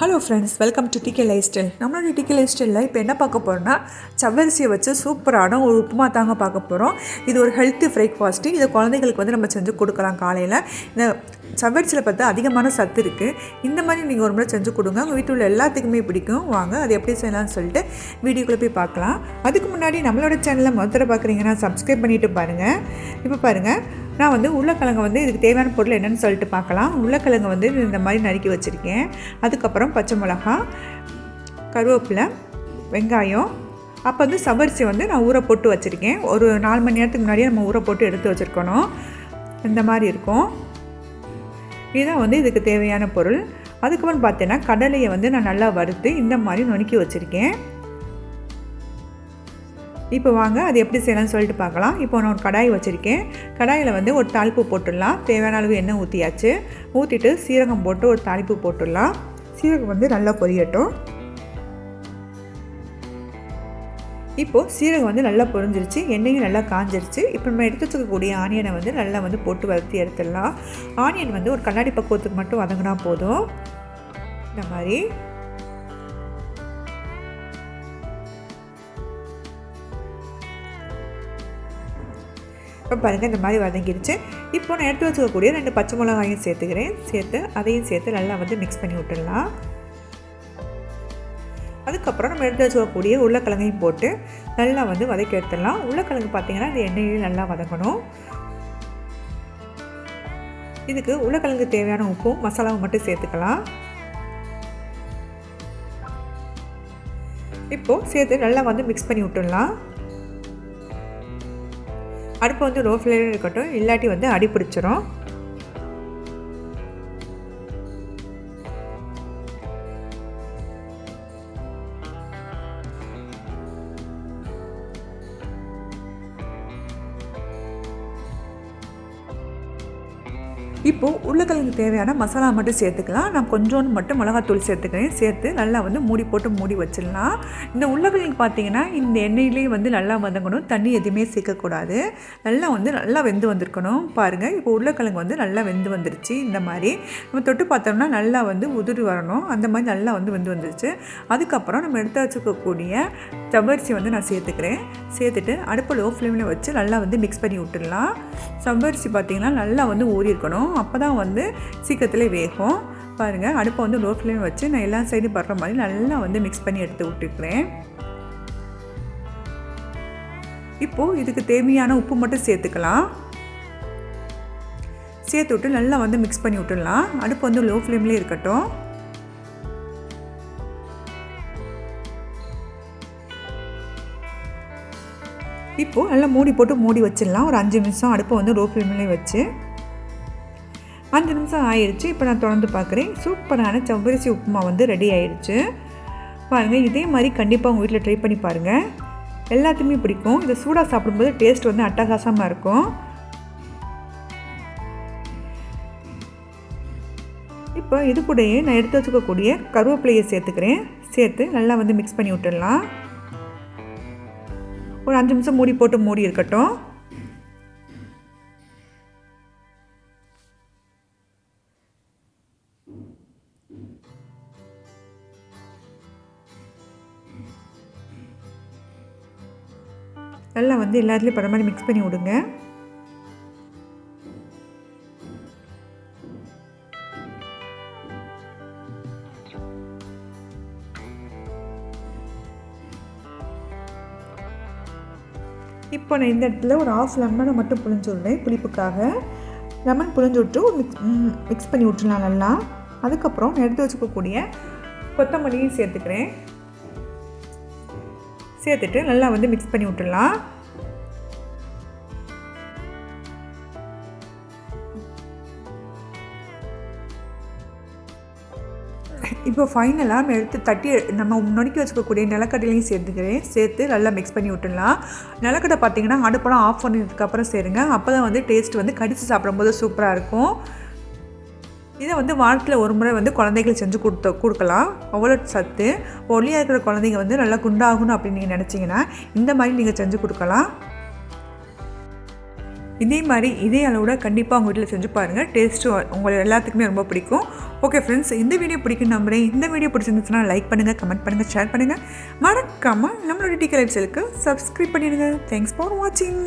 Hello friends welcome to DK lifestyle நம்மளோட DK life ஸ்டைலில் இப்போ என்ன பார்க்க போகிறோம்னா சவ்வரிசியை வச்சு சூப்பரான ஒரு உப்புமா தாங்க பார்க்க போகிறோம் இது ஒரு ஹெல்த்தி பிரேக்ஃபாஸ்ட்டு இதை குழந்தைகளுக்கு வந்து நம்ம செஞ்சு கொடுக்கலாம் காலையில். இந்த சவ்வரிசியில் பார்த்தா அதிகமான சத்து இருக்குது இந்த மாதிரி நீங்கள் ஒரு முறை செஞ்சு கொடுங்க. உங்கள் வீட்டில் உள்ள எல்லாத்துக்குமே பிடிக்கும். வாங்க அது எப்படி செய்யலாம்னு சொல்லிட்டு வீடியோக்குள்ளே போய் பார்க்கலாம். அதுக்கு முன்னாடி நம்மளோட சேனலை முதல்ல பார்க்குறீங்கன்னா சப்ஸ்கிரைப் பண்ணிவிட்டு பாருங்கள் இப்போ பாருங்கள் நான் வந்து உருளைக்கிழங்கு வந்து இதுக்கு தேவையான பொருள் என்னென்னு சொல்லிட்டு பார்க்கலாம். உருளைக்கிழங்கு வந்து இந்த மாதிரி நறுக்கி வச்சுருக்கேன். அதுக்கப்புறம் பச்சை மிளகா கருவேப்பிலை வெங்காயம். அப்போ வந்து சவரிசி வந்து நான் ஊற போட்டு வச்சுருக்கேன். ஒரு நாலு மணி நேரத்துக்கு முன்னாடியே நம்ம ஊற போட்டு எடுத்து வச்சுருக்கணும். இந்த மாதிரி இருக்கும். இதுதான் வந்து இதுக்கு தேவையான பொருள். அதுக்கப்புறம் பார்த்தீங்கன்னா கடலையை வந்து நான் நல்லா வறுத்து இந்த மாதிரி நுணுக்கி வச்சுருக்கேன். இப்போ வாங்க அது எப்படி செய்யலாம்னு சொல்லிட்டு பார்க்கலாம். இப்போ நான் ஒரு கடாய் வச்சுருக்கேன். கடாயில் வந்து ஒரு தாளிப்பு போட்டுடலாம். தேவையான அளவு எண்ணெய் ஊற்றியாச்சு ஊற்றிட்டு சீரகம் போட்டு ஒரு தாளிப்பு போட்டுடலாம். சீரகம் வந்து நல்லா பொரியட்டும். இப்போது சீரகம் வந்து நல்லா பொரிஞ்சிருச்சு. எண்ணெயும் நல்லா காஞ்சிருச்சு. இப்போ நம்ம எடுத்து வச்சுக்கக்கூடிய ஆனியனை வந்து நல்லா வந்து போட்டு வளர்த்தி எடுத்துடலாம். ஆனியன் வந்து ஒரு கண்ணாடி பக்குவத்துக்கு மட்டும் வதங்கினா போதும். இந்த மாதிரி. இப்போ பாருங்கள் இந்த மாதிரி வதங்கிடுச்சு இப்போ நான் எடுத்து வச்சுக்கக்கூடிய ரெண்டு பச்சை மிளகாயும் சேர்த்துக்கிறேன். சேர்த்து அதையும் சேர்த்து நல்லா வந்து மிக்ஸ் பண்ணி விட்டுடலாம். அதுக்கப்புறம் நம்ம எடுத்து வச்சுக்கக்கூடிய உருளைக்கிழங்கையும் போட்டு நல்லா வந்து வதக்கி எடுத்துடலாம். உருளைக்கிழங்கு பார்த்திங்கன்னா இந்த எண்ணெயிலையும் நல்லா வதங்கணும். இதுக்கு உருளைக்கிழங்கு தேவையான உப்பும் மசாலாவும் மட்டும் சேர்த்துக்கலாம். இப்போது சேர்த்து நல்லா வந்து மிக்ஸ் பண்ணி விட்டுடலாம். அடுப்பு வந்து லோ ஃப்ளேமில் இருக்கட்டும் இல்லாட்டி வந்து அடி பிடிச்சிரும் இப்போது உருளைக்கிழங்கு தேவையான மசாலா மட்டும் சேர்த்துக்கலாம். நான் கொஞ்சோண்டு மட்டும் மிளகாத்தூள் சேர்த்துக்கிறேன். சேர்த்து நல்லா வந்து மூடி போட்டு மூடி வச்சிடலாம். இந்த உருளைக்கிழங்கு பார்த்தீங்கன்னா இந்த எண்ணெயிலே வந்து நல்லா வதங்கணும். தண்ணி எதுவுமே சேர்க்கக்கூடாது. நல்லா வந்து நல்லா வெந்து வந்திருக்கணும். பாருங்கள் இப்போ உருளைக்கிழங்கு வந்து நல்லா வெந்து வந்துருச்சு. இந்த மாதிரி. நம்ம தொட்டு பார்த்தோம்னா நல்லா வந்து உதிரி வரணும். அந்த மாதிரி நல்லா வந்து வெந்து வந்துருச்சு. அதுக்கப்புறம் நம்ம எடுத்து வச்சுக்கக்கூடிய சவ்வரிசி வந்து நான் சேர்த்துக்கிறேன். சேர்த்துட்டு அடுப்பை லோ ஃப்ளேமில் வச்சு நல்லா வந்து மிக்ஸ் பண்ணி விட்டுடலாம். சவ்வரிசி பார்த்திங்கன்னா நல்லா வந்து ஊறி இருக்கணும். அப்போ தான் வந்து சீக்கிரத்தில் வேகும். பாருங்கள் அடுப்பை வந்து லோ ஃப்ளேம் வச்சு நான் எல்லா சைடும் படுற மாதிரி நல்லா வந்து மிக்ஸ் பண்ணி எடுத்து விட்டுருக்குறேன் இப்போது இதுக்கு தேவையான உப்பு மட்டும் சேர்த்துக்கலாம். சேர்த்து விட்டு நல்லா வந்து மிக்ஸ் பண்ணி விட்டுடலாம். அடுப்பு வந்து லோ ஃப்ளேம்லேயே இருக்கட்டும். இப்போது நல்லா மூடி போட்டு மூடி வச்சிடலாம். ஒரு அஞ்சு நிமிஷம் அடுப்பை வந்து லோ ஃப்ளேம்லேயே வச்சு. அஞ்சு நிமிஷம் ஆயிடுச்சு இப்போ நான் தொடர்ந்து பார்க்குறேன். சூப்பரான செவ்வரிசி உப்புமா வந்து ரெடி ஆயிடுச்சு பாருங்கள் இதே மாதிரி கண்டிப்பாக உங்கள் வீட்டில் ட்ரை பண்ணி பாருங்கள் எல்லாத்துக்குமே பிடிக்கும். இதை சூடாக சாப்பிடும்போது டேஸ்ட் வந்து அட்டகாசமாக இருக்கும். இப்போ இது கூடயே நான் எடுத்து வச்சுக்கக்கூடிய கருவேப்பிலையை சேர்த்துக்கிறேன். சேர்த்து நல்லா வந்து மிக்ஸ் பண்ணி விட்டுடலாம். ஒரு அஞ்சு நிமிஷம் மூடி போட்டு மூடி இருக்கட்டும். நல்லா வந்து எல்லாத்துலேயும் படம் மாதிரி மிக்ஸ் பண்ணி விடுங்க. இப்போ நான் இந்த இடத்துல ஒரு ஆஃப் லெமனை மட்டும் புளிஞ்சு விடுறேன் புளிப்புக்காக லெமன் புளிஞ்சு விட்டு மிக்ஸ் மிக்ஸ் பண்ணி விட்டுலாம் நல்லா. அதுக்கப்புறம் எடுத்து வச்சுக்கக்கூடிய கொத்தமல்லியும் சேர்த்துக்கிறேன். சேர்த்துட்டு நல்லா வந்து மிக்ஸ் பண்ணி விட்டுடலாம். இப்போ ஃபைனலாக நம்ம எடுத்து தட்டி நம்ம நொறுக்கி வச்சுக்கக்கூடிய நிலக்கடலையும் சேர்த்துக்கிறேன். சேர்த்து நல்லா மிக்ஸ் பண்ணி விட்டுடலாம். நிலக்கடை பார்த்தீங்கன்னா அடுப்பெல்லாம் ஆஃப் பண்ணதுக்கப்புறம் சேருங்க. அப்போ தான் வந்து டேஸ்ட் வந்து கடித்து சாப்பிடும்போது சூப்பராக இருக்கும். இதை வந்து வாரத்தில் ஒரு முறை வந்து குழந்தைகள் செஞ்சு கொடுத்த கொடுக்கலாம். அவ்வளோ சத்து. ஒல்லியாக இருக்கிற குழந்தைங்க வந்து நல்லா குண்டாகணும் அப்படின்னு நீங்கள் நினச்சிங்கன்னா இந்த மாதிரி நீங்கள் செஞ்சு கொடுக்கலாம். இதே மாதிரி இதே அளவோட கண்டிப்பாக உங்கள் வீட்டில் செஞ்சு பாருங்கள் டேஸ்ட்டு உங்களை எல்லாத்துக்குமே ரொம்ப பிடிக்கும். ஓகே ஃப்ரெண்ட்ஸ் இந்த வீடியோ பிடிக்கும் நம்புகிறேன் இந்த வீடியோ பிடிச்சிருந்துச்சுன்னா லைக் பண்ணுங்கள் கமெண்ட் பண்ணுங்கள் ஷேர் பண்ணுங்கள் மறக்காமல் நம்மளோட டீ சப்ஸ்கிரைப் பண்ணிடுங்க. தேங்க்ஸ் ஃபார் வாட்சிங்